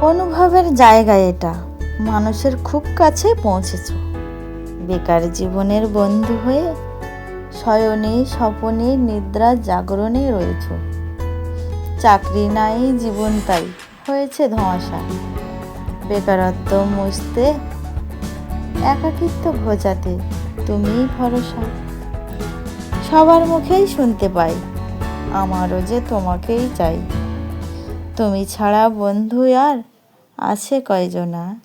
অনুভবের জায়গা এটা। মানুষের খুব কাছে পৌঁছেছ। বেকার জীবনের বন্ধু হয়ে শয়নে, স্বপনে, নিদ্রা, জাগরণে রয়েছ। চাকরি নাই, জীবন তাই, হয়েছে ধোঁয়াশা। বেকারত্ব মুছতে, একাকিত্ব ঘোচাতে, তুমিই ভরসা। সবার মুখেই শুনতে পাই, আমারও যে তোমাকেই চাই। তুমি ছাড়া বন্ধু আর আছে কয়জনা?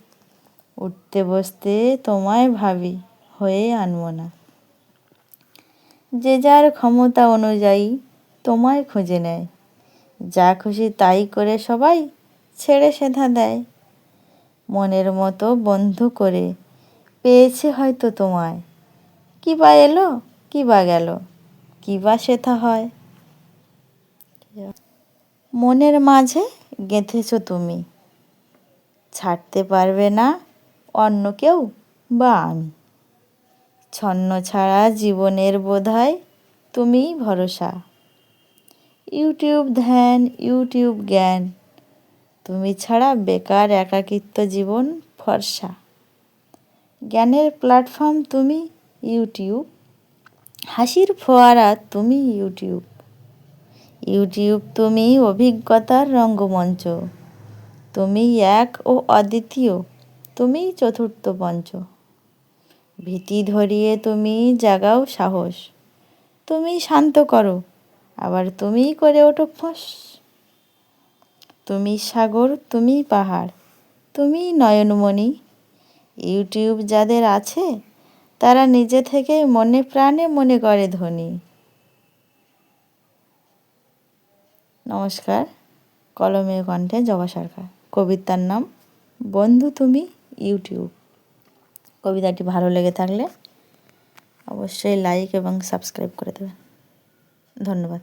উঠতে বসতে তোমায় ভাবি, হয়ে আনব না। যে যার ক্ষমতা অনুযায়ী তোমায় খুঁজে নেয়। যা খুশি তাই করে সবাই ছেড়ে সেধা দেয়। মনের মতো বন্ধু করে পেয়েছে হয়তো তোমায়। কি বা এলো, কি বা গেল, কি বা সেথা হয়। মনের মাঝে গেঁথেছ তুমি। ছাড়তে পারবে না অন্য কেউ বা আমি। ছন্ন ছাড়া জীবনের বোধহয় তুমিই ভরসা। ইউটিউব ধ্যান, ইউটিউব জ্ঞান, তুমি ছাড়া বেকার একাকিত্ব জীবন ফর্সা। জ্ঞানের প্ল্যাটফর্ম তুমি ইউটিউব, হাসির ফোয়ারা তুমি ইউটিউব। ইউটিউব তুমি অভিজ্ঞতার রঙ্গমঞ্চ। তুমি এক ও অদ্বিতীয় তুমি চতুর্থ পঞ্চ ভীতি ধরিয়ে তুমি জাগাও সাহস, তুমি শান্ত করো, আবার তুমিই করে ওঠো ফস। তুমি সাগর, তুমি পাহাড় তুমি নয়নমণি। ইউটিউব যাদের আছে, তারা নিজে থেকে মনে প্রাণে মনে করে ধনী। নমস্কার, কলমের কণ্ঠে জবা সরকার। কবিতার নাম, বন্ধু তুমি ইউটিউব। কবিতাটি ভালো লেগে থাকলে অবশ্যই লাইক এবং সাবস্ক্রাইব করে দেবেন। ধন্যবাদ।